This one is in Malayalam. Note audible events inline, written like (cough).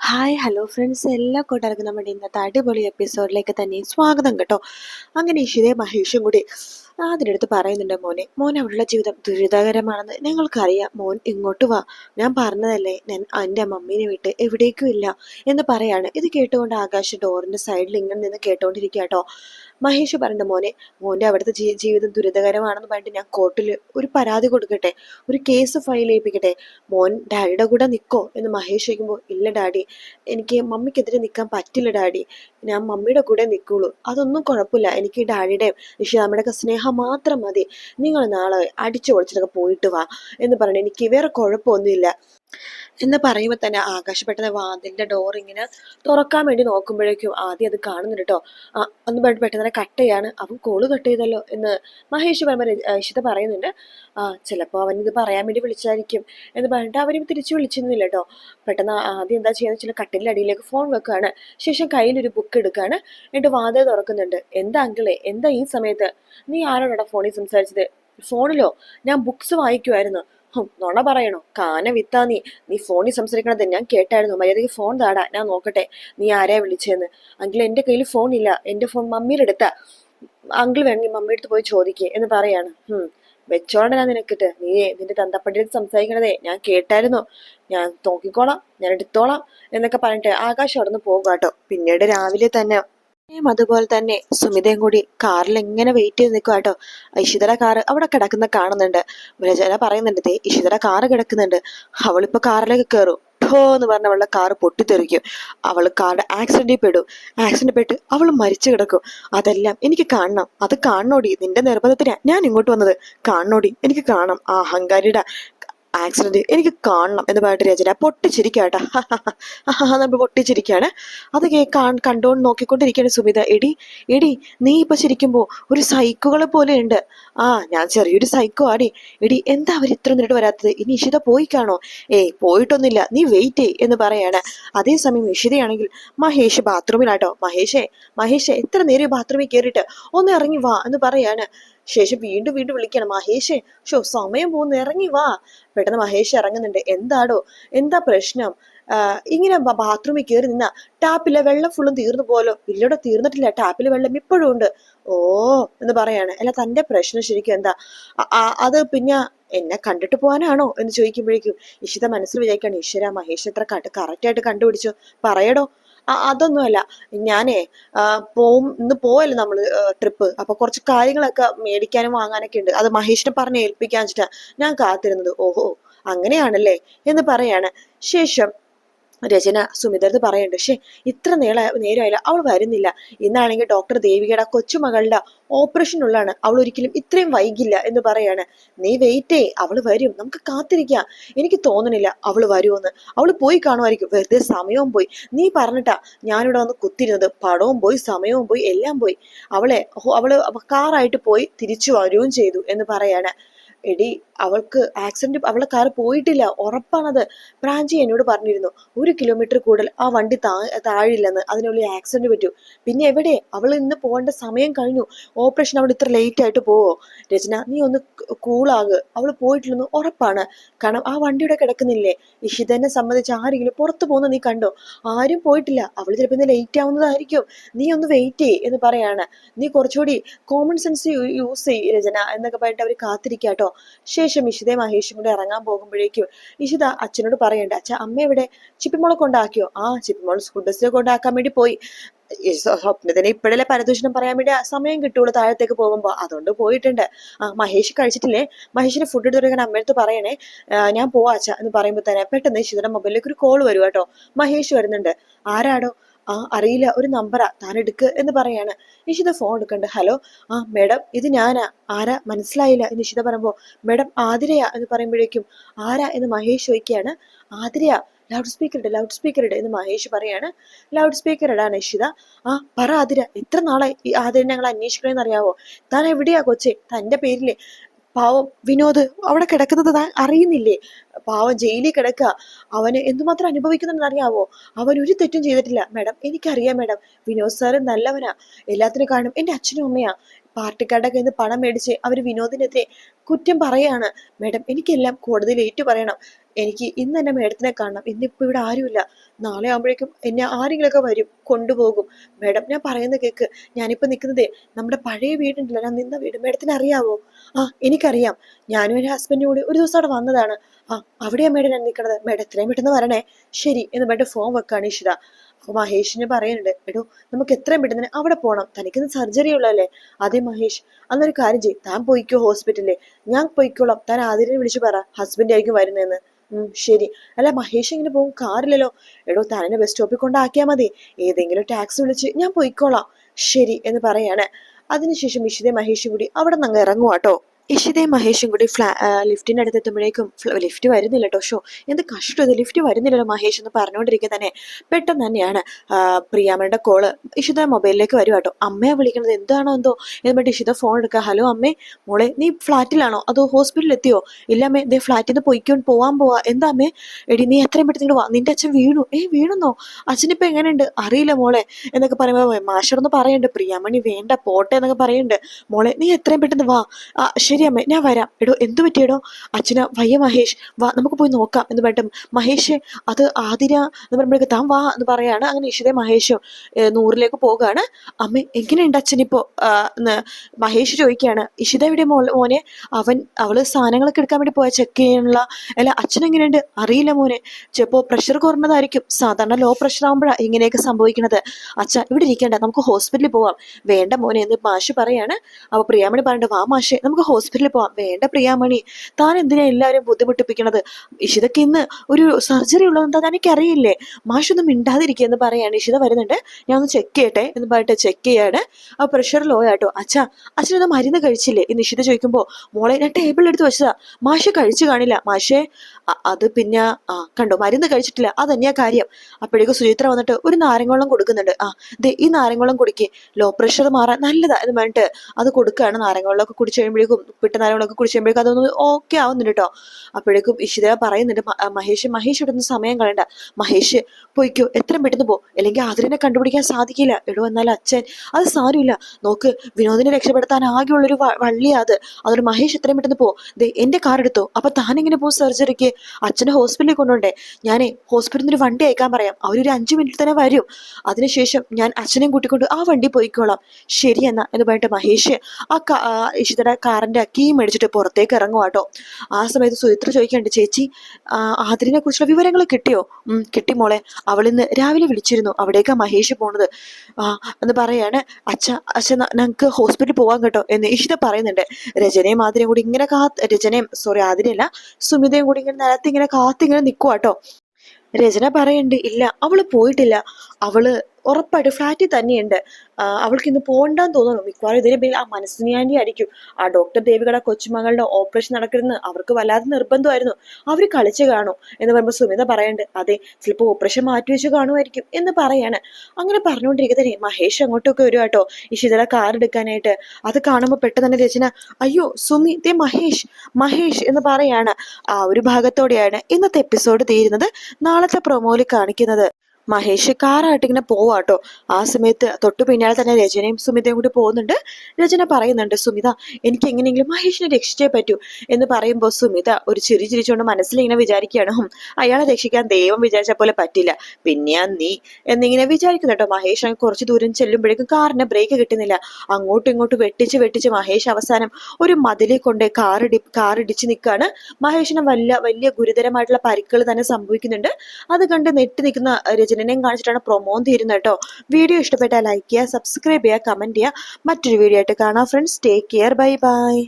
ഹായ് ഹലോ ഫ്രണ്ട്സ് എല്ലാ കൂട്ടുകാർക്കും നമ്മുടെ ഇന്നത്തെ അടിപൊളി എപ്പിസോഡിലേക്ക് തന്നെ സ്വാഗതം കേട്ടോ. അങ്ങനെ ഇഷിതേ മഹേഷും കൂടി അതിനടുത്ത് പറയുന്നുണ്ട് മോനെ മോൻ അവിടെയുള്ള ജീവിതം ദുരിതകരമാണെന്ന് ഞങ്ങൾക്കറിയാം മോൻ ഇങ്ങോട്ട് വാ. ഞാൻ പറഞ്ഞതല്ലേ ഞാൻ എന്റെ മമ്മീനെ വിട്ട് എവിടേക്കും ഇല്ല എന്ന് പറയാണ്. ഇത് കേട്ടുകൊണ്ട് ആകാശ് ഡോറിന്റെ സൈഡിൽ ഇങ്ങനെ നിന്ന് കേട്ടോണ്ടിരിക്കുക കേട്ടോ മഹേഷ് പറഞ്ഞ മോനെ മോന്റെ അവിടുത്തെ ജീവിതം ദുരിതകരമാണെന്ന് പറഞ്ഞിട്ട് ഞാൻ കോർട്ടിൽ ഒരു പരാതി കൊടുക്കട്ടെ ഒരു കേസ് ഫയൽ ചെയ്യിപ്പിക്കട്ടെ മോൻ ഡാഡിയുടെ കൂടെ നിൽക്കോ എന്ന് മഹേഷ് ചോദിക്കുമ്പോൾ ഇല്ല ഡാഡി എനിക്ക് മമ്മിക്കെതിരെ നിൽക്കാൻ പറ്റില്ല ഡാഡി ഞാൻ മമ്മിയുടെ കൂടെ നിൽക്കുള്ളൂ അതൊന്നും കുഴപ്പമില്ല. എനിക്ക് ഡാഡിയുടെയും ഒക്കെ സ്നേഹം മാത്രം മതി. നിങ്ങൾ നാളെ അടിച്ചു പൊളിച്ചിട്ടൊക്കെ പോയിട്ട് വാ. എന്ന് പറഞ്ഞു എനിക്ക് വേറെ കുഴപ്പമൊന്നുമില്ല. എന്ന് പറയുമ്പോൾ തന്നെ ആകാശ് പെട്ടെന്ന് വാതിലിന്റെ ഡോർ ഇങ്ങനെ തുറക്കാൻ വേണ്ടി നോക്കുമ്പോഴേക്കും ആദ്യം അത് കാണുന്നുണ്ട് കേട്ടോ ഒന്ന് പെട്ടെന്ന് തന്നെ കട്ട് ചെയ്യാണ്. അവൻ കോൾ കട്ട് ചെയ്തല്ലോ എന്ന് മഹേഷ് പറയുമ്പോൾ ഇഷിത പറയുന്നുണ്ട്. ചിലപ്പോൾ അവൻ ഇത് പറയാൻ വേണ്ടി വിളിച്ചായിരിക്കും എന്ന് പറഞ്ഞിട്ട് അവരും തിരിച്ചു വിളിച്ചിരുന്നില്ല കേട്ടോ പെട്ടെന്ന് ആദ്യം എന്താ ചെയ്യാന്ന് വെച്ചാൽ കട്ടിലിന്റെ അടിയിലേക്ക് ഫോൺ വെക്കുകയാണ് ശേഷം കയ്യിലൊരു ബുക്ക് എടുക്കുകയാണ് എന്നിട്ട് വാതിൽ തുറക്കുന്നുണ്ട്. എന്താ അങ്കിളെ എന്താ ഈ സമയത്ത്? നീ ആരോടാ ഫോണിൽ സംസാരിച്ചത്? ഫോണിലോ ഞാൻ ബുക്സ് വായിക്കുമായിരുന്നു നുണ പറയണോ. കാന വിത്താ നീ. നീ ഫോണിൽ സംസാരിക്കണത് ഞാൻ കേട്ടായിരുന്നു. മര്യാദയ്ക്ക് ഫോൺ താടാ. ഞാൻ നോക്കട്ടെ. നീ ആരെയാ വിളിച്ചതെന്ന് അങ്കിൾ എന്റെ കയ്യിൽ ഫോൺ ഇല്ല. എന്റെ ഫോൺ മമ്മിയുടെ അടുത്താ. അങ്കിൾ വേണമെങ്കിൽ മമ്മിയുടെ അടുത്ത് പോയി ചോദിക്കേ എന്ന് പറയാണ്. വെച്ചോണ്ടനാ നിനക്കിട്ട്. നീ നിന്റെ തന്തപ്പട്ടിയുടെ സംസാരിക്കണതേ. ഞാൻ കേട്ടായിരുന്നു. ഞാൻ നോക്കിക്കോളാം. ഞാൻ എടുത്തോളാം എന്നൊക്കെ പറഞ്ഞിട്ട് ആകാശം അവിടെ നിന്ന് പോകുക കേട്ടോ. പിന്നീട് രാവിലെ തന്നെ ഉം അതുപോലെ തന്നെ സുമിതയും കൂടി കാറിൽ എങ്ങനെ വെയിറ്റ് ചെയ്ത് നിൽക്കുക കേട്ടോ. ഇഷിതയുടെ കാറ് അവിടെ കിടക്കുന്ന കാണുന്നുണ്ട്. വിരജന പറയുന്നുണ്ട് ദേ ഇഷിതയുടെ കാറ് കിടക്കുന്നുണ്ട്. അവളിപ്പോ കാറിലേക്ക് കയറും ഠോ എന്ന് പറഞ്ഞ അവളുടെ കാറ് പൊട്ടിത്തെറിക്കും. അവൾ കാറിന്റെ ആക്സിഡന്റിൽ പെടും. ആക്സിഡന്റ് പെട്ട് അവൾ മരിച്ചു കിടക്കും. അതെല്ലാം എനിക്ക് കാണണം. അത് കാണണോടി? നിന്റെ നിർബന്ധത്തിനാ ഞാൻ ഇങ്ങോട്ട് വന്നത്. കാണണോടി? എനിക്ക് കാണണം. ആ അഹങ്കാരിയുടെ ആക്സിഡന്റ് എനിക്ക് കാണണം എന്ന് പറഞ്ഞിട്ട് രചന പൊട്ടിച്ചിരിക്കാട്ടാ (laughs) നമ്മൾ പൊട്ടിച്ചിരിക്കുകയാണ്. അത് കേ കാ- കണ്ടോണ്ട് നോക്കിക്കൊണ്ടിരിക്കുകയാണ് സുമിത. എടി എടി നീ ഇപ്പൊ ശരിക്കുമ്പോ ഒരു സൈക്കുകളെ പോലെ ഉണ്ട്. ആ ഞാൻ ചെറിയൊരു സൈക്കോ ആടി. എടി എന്താ അവർ ഇത്ര നേരിട്ട് വരാത്തത്? ഇനി ഇഷിത പോയി കാണോ? ഏയ് പോയിട്ടൊന്നുമില്ല. നീ വെയിറ്റ് ചെയ് എന്ന് പറയാണ്. അതേസമയം ഇഷിതയാണെങ്കിൽ മഹേഷ് ബാത്റൂമിലാട്ടോ മഹേഷേ മഹേഷേ എത്ര നേരം ബാത്റൂമിൽ കയറിയിട്ട് ഒന്ന് ഇറങ്ങി വാ എന്ന് പറയാണ്. ശേഷം വീണ്ടും വീണ്ടും വിളിക്കണം. മഹേഷേ ഷോ സമയം പോകുന്നു. ഇറങ്ങി വാ. പെട്ടെന്ന് മഹേഷ് ഇറങ്ങുന്നുണ്ട്. എന്താടോ? എന്താ പ്രശ്നം? ഇങ്ങനെ ബാത്റൂമിൽ കയറി നിന്ന. ടാപ്പിലെ വെള്ളം ഫുള്ളും തീർന്നു പോലോ? ഇല്ലടോ തീർന്നിട്ടില്ല. ടാപ്പിലെ വെള്ളം ഇപ്പോഴും ഉണ്ട്. ഓ എന്ന് പറയാണ്. അല്ല തന്റെ പ്രശ്നം ശരിക്കും എന്താ? അത് പിന്നെ എന്നെ കണ്ടിട്ട് പോകാനാണോ? എന്ന് ചോദിക്കുമ്പോഴേക്കും ഇഷിത മനസ്സിൽ വിചാരിക്കാണ് ഈശ്വര മഹേഷ് എത്ര കറക്റ്റ് ആയിട്ട് കണ്ടുപിടിച്ചു. പറയടോ. അതൊന്നുമല്ല. ഞാനേ പോവും ഇന്ന് പോവല്ലേ നമ്മൾ ട്രിപ്പ്? അപ്പൊ കുറച്ച് കാര്യങ്ങളൊക്കെ മേടിക്കാനും വാങ്ങാനൊക്കെ ഉണ്ട്. അത് മഹേഷിനെ പറഞ്ഞ് ഏൽപ്പിക്കാൻ വെച്ചിട്ടാ ഞാൻ കാത്തിരുന്നത്. ഓഹോ അങ്ങനെയാണല്ലേ? എന്ന് പറയാണ്. ശേഷം രചന സുമിതർത്ത് പറയുന്നുണ്ട്. പക്ഷേ ഇത്ര നേള നേരമായില്ല. അവൾ വരുന്നില്ല. ഇന്നാണെങ്കിൽ ഡോക്ടർ ദേവികയുടെ കൊച്ചുമകളുടെ ഓപ്പറേഷൻ ഉള്ളതാണ്. അവൾ ഒരിക്കലും ഇത്രയും വൈകില്ല എന്ന് പറയാണ്. നീ വെയിറ്റ് ചെയ് അവൾ വരും. നമുക്ക് കാത്തിരിക്കാം. എനിക്ക് തോന്നണില്ല അവൾ വരുമെന്ന് അവൾ പോയി കാണുമായിരിക്കും. വെറുതെ സമയവും പോയി. നീ പറഞ്ഞിട്ടാ ഞാനിവിടെ വന്ന് കുത്തിരുന്നത് പടവും പോയി സമയവും പോയി എല്ലാം പോയി. അവളെ അവൾ കാറായിട്ട് പോയി തിരിച്ചു വരികയും ചെയ്തു എന്ന് പറയാണ്. എടി അവൾക്ക് ആക്സിഡന്റ് അവളെ കാർ പോയിട്ടില്ല. ഉറപ്പാണത്. പ്രാഞ്ചി എന്നോട് പറഞ്ഞിരുന്നു ഒരു കിലോമീറ്റർ കൂടുതൽ ആ വണ്ടി താ താഴില്ലെന്ന് അതിനുള്ളിൽ ആക്സിഡന്റ് പറ്റൂ. പിന്നെ എവിടെ? അവൾ ഇന്ന് പോകേണ്ട സമയം കഴിഞ്ഞു. ഓപ്പറേഷൻ അവൾ ഇത്ര ലേറ്റ് ആയിട്ട് പോവോ? രചന നീ ഒന്ന് കൂളാക് അവൾ പോയിട്ടില്ലെന്ന് ഉറപ്പാണ്. കാരണം ആ വണ്ടിയുടെ കിടക്കുന്നില്ലേ? ഇഷിതനെ സംബന്ധിച്ച് ആരെങ്കിലും പുറത്തു പോകുന്ന നീ കണ്ടോ? ആരും പോയിട്ടില്ല. അവൾ ചിലപ്പോൾ ഇന്ന് ലേറ്റ് ആവുന്നതായിരിക്കും. നീ ഒന്ന് വെയിറ്റ് ചെയ്യ് എന്ന് പറയാണ്. നീ കുറച്ചുകൂടി കോമൺ സെൻസ് യൂസ് ചെയ്യ് രചന എന്നൊക്കെ പറഞ്ഞിട്ട് അവർ കാത്തിരിക്കാട്ടോ ശേഷം ഇഷിതയും മഹേഷും കൂടെ ഇറങ്ങാൻ പോകുമ്പോഴേക്കും ഇഷിത അച്ഛനോട് പറയണ്ട അച്ഛ അമ്മ എവിടെ? ചിപ്പിമോളെ കൊണ്ടാക്കിയോ? ആ ചിപ്പിമോൾ സ്കൂൾ ബസ്സിൽ കൊണ്ടാക്കാൻ വേണ്ടി പോയി. സ്വപ്നത്തിന് ഇപ്പോഴല്ലേ പരദൂഷണം പറയാൻ വേണ്ടി സമയം കിട്ടുള്ളൂ താഴത്തേക്ക് പോകുമ്പോൾ അതുകൊണ്ട് പോയിട്ടുണ്ട്. ആ മഹേഷ് കഴിച്ചിട്ടില്ലേ? മഹേഷിന് ഫുഡ് എടുത്ത് തുടങ്ങാൻ അമ്മയടുത്ത് പറയണേ ഞാൻ പോവാച്ച എന്ന് പറയുമ്പോൾ തന്നെ പെട്ടെന്ന് ഇഷിതയുടെ മൊബൈലിലേക്ക് ഒരു കോൾ വരുവാട്ടോ മഹേഷ് വരുന്നുണ്ട്. ആരാടോ? ആ അറിയില്ല ഒരു നമ്പറാ താൻ എടുക്ക് എന്ന് പറയാണ്. നിഷിത ഫോൺ എടുക്കണ്ട്. ഹലോ ആ മേഡം ഇത് ഞാനാ. ആരാ? മനസ്സിലായില്ല. എന്ന് നിഷിത പറയുമ്പോൾ മേഡം ആതിരയാ എന്ന് പറയുമ്പോഴേക്കും ആരാ? എന്ന് മഹേഷ് ചോദിക്കുകയാണ്. ആതിരയാ ലൗഡ് സ്പീക്കർ ലൗഡ് സ്പീക്കർ എന്ന് മഹേഷ് പറയാണ്. Loudspeaker Nishitha. ആ പറ ആതിര. എത്ര നാളെ ഈ ആതിര ഞങ്ങൾ അന്വേഷിക്കണമെന്ന് അറിയാവോ? താൻ എവിടെയാ കൊച്ചെ? തന്റെ പേരിലെ പാവം വിനോദ് അവിടെ കിടക്കുന്നത് താൻ അറിയുന്നില്ലേ? പാവം ജയിലിൽ കിടക്കുക. അവന് എന്തുമാത്രം അനുഭവിക്കുന്നുണ്ടെന്ന് അറിയാവോ? അവൻ ഒരു തെറ്റും ചെയ്തിട്ടില്ല. മാഡം എനിക്കറിയാം മാഡം. വിനോദ് സാറ് നല്ലവനാ. എല്ലാത്തിനും കാരണം എന്റെ അച്ഛനും അമ്മയാ. പാർട്ടിക്കാരുടെ കയ്യിൽ നിന്ന് പണം മേടിച്ച് അവർ വിനോദിനെതിരെ കുറ്റം പറയാണ്. മേഡം എനിക്കെല്ലാം കോടതിയിൽ ഏറ്റു പറയണം. എനിക്ക് ഇന്ന് തന്നെ മേഡത്തിനെ കാണണം. ഇന്നിപ്പോൾ ഇവിടെ ആരുമില്ല. നാളെ ആകുമ്പോഴേക്കും എന്നെ ആരെങ്കിലുമൊക്കെ വരും കൊണ്ടുപോകും. മേഡം ഞാൻ പറയുന്ന കേക്ക് ഞാനിപ്പോൾ നിൽക്കുന്നതേ നമ്മുടെ പഴയ വീടുണ്ടല്ലോ. ഞാൻ നിന്ന വീട് മേഡത്തിന് അറിയാവോ ആ എനിക്കറിയാം. ഞാനും എന്റെ ഹസ്ബൻഡും കൂടി ഒരു ദിവസം അവിടെ വന്നതാണ്. ആ അവിടെയാണ് മേഡം ഞാൻ നിൽക്കണത്. മേഡം എത്രയും പെട്ടെന്ന് വരണേ. ശരി എന്ന് മേഡം ഫോം വെക്കാണ് ഇഷിത അപ്പോൾ മഹേഷിന് പറയുന്നുണ്ട് എടോ നമുക്ക് എത്രയും പെട്ടെന്ന് അവിടെ പോകണം തനിക്കിന്ന് സർജറി ഉള്ളതല്ലേ? അതെ മഹേഷ്. അന്നൊരു കാര്യം ചെയ്യും. താൻ പോയിക്കോ ഹോസ്പിറ്റലിൽ ഞാൻ പോയിക്കോളാം. താൻ ആതിരനെ വിളിച്ചു പറ. ഹസ്ബൻഡ് ആയിരിക്കും വരുന്നതെന്ന്. ശരി. അല്ല മഹേഷ് ഇങ്ങനെ പോകും. കാറില്ലല്ലോ. എടോ എന്നെ ബസ് സ്റ്റോപ്പിൽ കൊണ്ടാക്കിയാൽ മതി. ഏതെങ്കിലും ടാക്സി വിളിച്ച് ഞാൻ പോയിക്കോളാം. ശരി എന്ന് പറയാണ്. അതിനുശേഷം ഇഷിതയും മഹേഷ് കൂടി അവിടെ നിന്ന് അങ്ങ് ഇറങ്ങുവാട്ടോ ഇഷിതയും മഹേഷും കൂടി ഫ്ലാ ലിഫ്റ്റിന്റെ അടുത്ത് എത്തുമ്പോഴേക്കും ലിഫ്റ്റ് വരുന്നില്ല കേട്ടോ. ഷോ എന്ത് കഷ്ടം ഇത്. ലിഫ്റ്റ് വരുന്നില്ലല്ലോ മഹേഷ് എന്ന് പറഞ്ഞുകൊണ്ടിരിക്കുക തന്നെ. പെട്ടെന്ന് തന്നെയാണ് പ്രിയാമ്മയുടെ കോൾ ഇഷിത മൊബൈലിലേക്ക് വരും കേട്ടോ. അമ്മയെ വിളിക്കുന്നത് എന്താണോ എന്തോ എന്നിട്ട് ഇഷിത ഫോൺ എടുക്കുക. ഹലോ അമ്മേ മോളെ നീ ഫ്ലാറ്റിലാണോ? അതോ ഹോസ്പിറ്റലിൽ എത്തിയോ? ഇല്ല അമ്മേ ദേ ഫ്ലാറ്റിൽ നിന്ന് പൊയ്ക്കൊണ്ട് പോവാൻ പോവാ. എന്താ അമ്മേ? എടി നീ എത്രയും പെട്ടെന്ന് വാ. നിന്റെ അച്ഛൻ വീണു. ഏ വീണെന്നോ? അച്ഛനിപ്പോ എങ്ങനെയുണ്ട്? അറിയില്ല മോളെ എന്നൊക്കെ പറയുമ്പോൾ മാഷറൊന്ന് പറയുന്നുണ്ട് പ്രിയാമണി വേണ്ട പോട്ടെ എന്നൊക്കെ പറയുന്നുണ്ട് മോളെ നീ എത്രയും പെട്ടെന്ന് വാ. ആ ശരി അമ്മ ഞാൻ വരാം. എടോ എന്തു പറ്റിയടോ അച്ഛന വയ്യ മഹേഷ്. വാ നമുക്ക് പോയി നോക്കാം എന്ന് പറഞ്ഞിട്ടും മഹേഷ് അത് ആതിര എന്ന് പറയുമ്പോഴേക്ക് താൻ വാ എന്ന് പറയാണ്. അങ്ങനെ ഇഷിതയും മഹേഷും നൂറിലേക്ക് പോകുകയാണ് അമ്മ എങ്ങനെയുണ്ട് അച്ഛനിപ്പോ? മഹേഷ് ചോദിക്കുകയാണ്. ഇഷിത എവിടെ മോൾ മോനെ? അവൻ അവൾ സാധനങ്ങളൊക്കെ എടുക്കാൻ വേണ്ടി പോയ ചെക്ക് ചെയ്യാനുള്ള അല്ല അച്ഛൻ എങ്ങനെയുണ്ട് അറിയില്ല മോനെ. ചിലപ്പോ പ്രഷർ കുറഞ്ഞതായിരിക്കും. സാധാരണ ലോ പ്രഷർ ആകുമ്പോഴാണ് ഇങ്ങനെയൊക്കെ സംഭവിക്കുന്നത്. അച്ഛ ഇവിടെ ഇരിക്കേണ്ട നമുക്ക് ഹോസ്പിറ്റലിൽ പോവാം. വേണ്ട മോനെ എന്ന് മാഷ് പറയാണ്. അപ്പൊ പ്രിയാമണി പറഞ്ഞിട്ട് വാ മാഷെ നമുക്ക് ഹോസ്പിറ്റലിൽ പോവാം. വേണ്ട പ്രിയാമണി. താൻ എന്തിനാ എല്ലാവരും ബുദ്ധിമുട്ടിപ്പിക്കണത്? ഇഷിതയ്ക്ക് ഇന്ന് ഒരു സർജറി ഉള്ളതെന്താ എനിക്കറിയില്ലേ മാഷൊന്നും മിണ്ടാതിരിക്കുക എന്ന് പറയാണ്. ഇഷിത വരുന്നുണ്ട്. ഞാൻ ഒന്ന് ചെക്ക് ചെയ്യട്ടെ എന്ന് പറഞ്ഞിട്ട് ചെക്ക് ചെയ്യാണ്. ആ പ്രഷർ ലോ ആട്ടോ. അച്ഛാ അച്ഛനൊന്ന് മരുന്ന് കഴിച്ചില്ലേ? എന്ന് ഇഷിത ചോദിക്കുമ്പോൾ മോളെ ഞാൻ ടേബിളിൽ എടുത്ത് വെച്ചതാ. മാഷ കഴിച്ചു കാണില്ല. മാഷേ അത് പിന്നെ ആ കണ്ടോ? മരുന്ന് കഴിച്ചിട്ടില്ല. അത് തന്നെയാ കാര്യം. അപ്പോഴേക്കും സുചിത്ര വന്നിട്ട് ഒരു നാരങ്ങോളം കൊടുക്കുന്നുണ്ട്. ആ ദേ ഈ നാരങ്ങോളം കുടിക്ക്. ലോ പ്രഷർ മാറാൻ നല്ലതാ എന്ന് പറഞ്ഞിട്ട് അത് കൊടുക്കുകയാണ്. നാരങ്ങോളൊക്കെ കുടിച്ചു കഴിയുമ്പോഴേക്കും ഉപ്പിട്ട നാരങ്ങവെള്ളമൊക്കെ കുടിച്ചുമ്പോഴേക്കും അതൊന്ന് ഓക്കെ ആവുന്നുണ്ട് കേട്ടോ അപ്പോഴേക്കും ഇഷിത പറയുന്നുണ്ട് മഹേഷ് മഹേഷ് ഇടുന്ന സമയം കളയണ്ട. മഹേഷ് പോയിക്കോ എത്രയും പെട്ടെന്ന് പോ. അല്ലെങ്കിൽ ആതിരനെ കണ്ടുപിടിക്കാൻ സാധിക്കില്ല. എടോ എന്നാൽ അച്ഛൻ അത് സാരമില്ല. നോക്ക് വിനോദിനെ രക്ഷപ്പെടുത്താൻ ആകെയുള്ളൊരു വള്ളിയാ അത്. അതുകൊണ്ട് മഹേഷ് എത്രയും പെട്ടെന്ന് പോ. ദേ എന്റെ കാർ എടുത്തോ. അപ്പൊ താൻ എങ്ങനെ പോകും സർജറിക്ക് അച്ഛനെ ഹോസ്പിറ്റലിൽ കൊണ്ടുണ്ടേ ഞാനേ ഹോസ്പിറ്റലിൽ നിന്ന് ഒരു വണ്ടി അയക്കാൻ പറയാം. അവരൊരു അഞ്ചു മിനിറ്റ് തന്നെ വരും. അതിനുശേഷം ഞാൻ അച്ഛനെയും കൂട്ടിക്കൊണ്ട് ആ വണ്ടി പോയിക്കോളാം. ശരി എന്നാ പറഞ്ഞിട്ട് മഹേഷ് ആ ഇഷിതയുടെ കാറിന്റെ കീ മേടിച്ചിട്ട് പുറത്തേക്ക് ഇറങ്ങുവാട്ടോ ആ സമയത്ത് സുചിത്ര ചോദിക്കണ്ട് ചേച്ചി ആതിരിനെ കുറിച്ചുള്ള വിവരങ്ങൾ കിട്ടിയോ? കിട്ടി മോളെ. അവളിന്ന് രാവിലെ വിളിച്ചിരുന്നു. അവിടേക്കാ മഹേഷ് പോണത്. ആ എന്ന് പറയാണ്. അച്ഛ അച്ഛൻ ഞങ്ങൾക്ക് ഹോസ്പിറ്റലിൽ പോവാൻ കേട്ടോ. എന്ന് ഇഷിത പറയുന്നുണ്ട്. രചനയും ആതിരയും കൂടി ഇങ്ങനെ കാത്ത് രചനയും സോറി ആതിരയല്ല സുമിതയും കൂടി ഇങ്ങനെ നിലത്ത് ഇങ്ങനെ കാത്തിങ്ങനെ നിക്കുവാട്ടോ രചന പറയണ്ട് ഇല്ല അവൾ പോയിട്ടില്ല. അവൾ ഉറപ്പായിട്ട് ഫ്ലാറ്റിൽ തന്നെയുണ്ട്. അവൾക്ക് ഇന്ന് പോകണ്ടെന്ന് തോന്നുന്നു. മിക്കവാറും ഇതിന് പിന്നിൽ ആ മനസ്സിനാണ്ടി അടിക്കും ആ ഡോക്ടർ ദേവികയുടെ കൊച്ചുമകളുടെ ഓപ്പറേഷൻ നടക്കുന്നത് അവർക്ക് വല്ലാതെ നിർബന്ധമായിരുന്നു. അവർ കളിച്ച് കാണും എന്ന് പറയുമ്പോൾ സുമിത പറയണ്ട് അതെ ചിലപ്പോൾ ഓപ്പറേഷൻ മാറ്റി വെച്ച് കാണുമായിരിക്കും എന്ന് പറയാണ്. അങ്ങനെ പറഞ്ഞുകൊണ്ടിരിക്കുന്നതിന് മഹേഷ് അങ്ങോട്ടൊക്കെ വരും കേട്ടോ. ഈ ശിതള കാർ എടുക്കാനായിട്ട്. അത് കാണുമ്പോൾ പെട്ടെന്ന് തന്നെ രചന അയ്യോ സുമി ദേ മഹേഷ് മഹേഷ് എന്ന് പറയാണ്. ആ ഒരു ഭാഗത്തോടെയാണ് ഇന്നത്തെ എപ്പിസോഡ് തീരുന്നത്. നാളത്തെ പ്രൊമോയിൽ കാണിക്കുന്നത്. മഹേഷ് കാറായിട്ട് ഇങ്ങനെ പോവാട്ടോ ആ സമയത്ത് തൊട്ട് പിന്നാലെ തന്നെ രചനയും സുമിതയും കൂടി പോകുന്നുണ്ട്. രചന പറയുന്നുണ്ട് സുമിത എനിക്ക് എങ്ങനെയെങ്കിലും മഹേഷിനെ രക്ഷിച്ചേ പറ്റൂ എന്ന് പറയുമ്പോൾ സുമിത ഒരു ചിരി ചിരിച്ചുകൊണ്ട് മനസ്സിലിങ്ങനെ വിചാരിക്കുകയാണ്. "ഹും, അയാളെ രക്ഷിക്കാൻ ദൈവം വിചാരിച്ച പോലെ പറ്റില്ല. പിന്നെയാ നീ എന്നിങ്ങനെ വിചാരിക്കുന്നു മഹേഷ് അങ്ങ് കുറച്ച് ദൂരം ചെല്ലുമ്പോഴേക്കും കാറിന് ബ്രേക്ക് കിട്ടുന്നില്ല. അങ്ങോട്ടും ഇങ്ങോട്ടും വെട്ടിച്ച് വെട്ടിച്ച് മഹേഷ് അവസാനം ഒരു മതിലെ കൊണ്ട് കാറിടി കാറിടിച്ച് നിൽക്കുകയാണ് മഹേഷിന് വലിയ വലിയ ഗുരുതരമായിട്ടുള്ള പരിക്കുകൾ തന്നെ സംഭവിക്കുന്നുണ്ട്. അത് കണ്ട് നെട്ടി നിൽക്കുന്ന രചനനെയും കാണിച്ചിട്ടാണ് പ്രൊമോ തീരുന്നത് കേട്ടോ. വീഡിയോ ഇഷ്ടപ്പെട്ടാൽ ലൈക്ക് ചെയ്യുക സബ്സ്ക്രൈബ് ചെയ്യുക കമന്റ് ചെയ്യുക. മറ്റൊരു വീഡിയോ ആയിട്ട് കാണാം friends take care bye bye